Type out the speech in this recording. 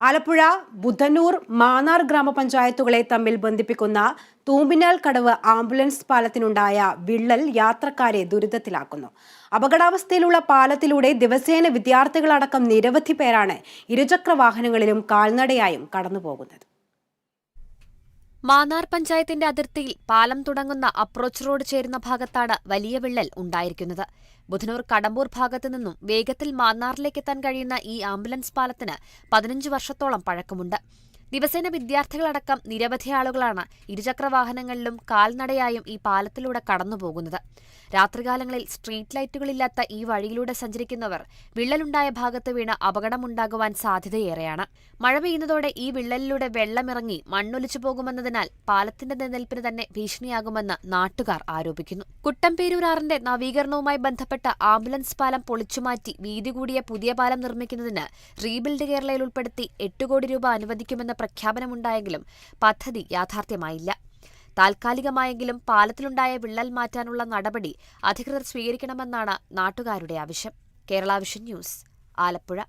ആലപ്പുഴ ബുധനൂർ മാന്നാർ ഗ്രാമപഞ്ചായത്തുകളെ തമ്മിൽ ബന്ധിപ്പിക്കുന്ന തൂമ്പിനാൽ കടവ് ആംബുലൻസ് പാലത്തിനുണ്ടായ വിള്ളൽ യാത്രക്കാരെ ദുരിതത്തിലാക്കുന്നു. അപകടാവസ്ഥയിലുള്ള പാലത്തിലൂടെ ദിവസേന വിദ്യാർത്ഥികളടക്കം നിരവധി പേരാണ് ഇരുചക്ര വാഹനങ്ങളിലും കാൽനടയായും കടന്നുപോകുന്നത്. മാന്നാർ പഞ്ചായത്തിന്റെ അതിർത്തിയിൽ പാലം തുടങ്ങുന്ന അപ്രോച്ച് റോഡ് ചേരുന്ന ഭാഗത്താണ് വലിയ വിള്ളൽ ഉണ്ടായിരിക്കുന്നത്. ബുധനൂർ കടമ്പൂർ ഭാഗത്തു നിന്നും വേഗത്തിൽ മാന്നാറിലേക്ക് എത്താൻ കഴിയുന്ന ഈ ആംബുലൻസ് പാലത്തിന് പതിനഞ്ച് വർഷത്തോളം പഴക്കമുണ്ട്. ദിവസേന വിദ്യാർത്ഥികളടക്കം നിരവധി ആളുകളാണ് ഇരുചക്ര വാഹനങ്ങളിലും കാൽനടയായും ഈ പാലത്തിലൂടെ കടന്നുപോകുന്നത്. രാത്രികാലങ്ങളിൽ സ്ട്രീറ്റ് ലൈറ്റുകളില്ലാത്ത ഈ വഴിയിലൂടെ സഞ്ചരിക്കുന്നവർ വിള്ളലുണ്ടായ ഭാഗത്ത് വീണ് അപകടമുണ്ടാകുവാൻ സാധ്യതയേറെയാണ്. മഴ പെയ്യുന്നതോടെ ഈ വിള്ളലിലൂടെ വെള്ളമിറങ്ങി മണ്ണൊലിച്ചു പോകുമെന്നതിനാൽ പാലത്തിന്റെ നിലനിൽപ്പിന് തന്നെ ഭീഷണിയാകുമെന്ന് നാട്ടുകാർ ആരോപിക്കുന്നു. കുട്ടംപേരൂരാറിന്റെ നവീകരണവുമായി ബന്ധപ്പെട്ട ആംബുലൻസ് പാലം പൊളിച്ചുമാറ്റി വീതി കൂടിയ പുതിയ പാലം നിർമ്മിക്കുന്നതിന് റീബിൽഡ് കേരളയിൽ ഉൾപ്പെടുത്തി എട്ട് കോടി രൂപ അനുവദിക്കുമെന്ന പ്രഖ്യാപനമുണ്ടായെങ്കിലും പദ്ധതി യാഥാർത്ഥ്യമായില്ല. താൽക്കാലികമായെങ്കിലും പാലത്തിലുണ്ടായ വിള്ളൽ മാറ്റാനുള്ള നടപടി അധികൃതർ സ്വീകരിക്കണമെന്നാണ് നാട്ടുകാരുടെ ആവശ്യം. Kerala vision news Alappuzha.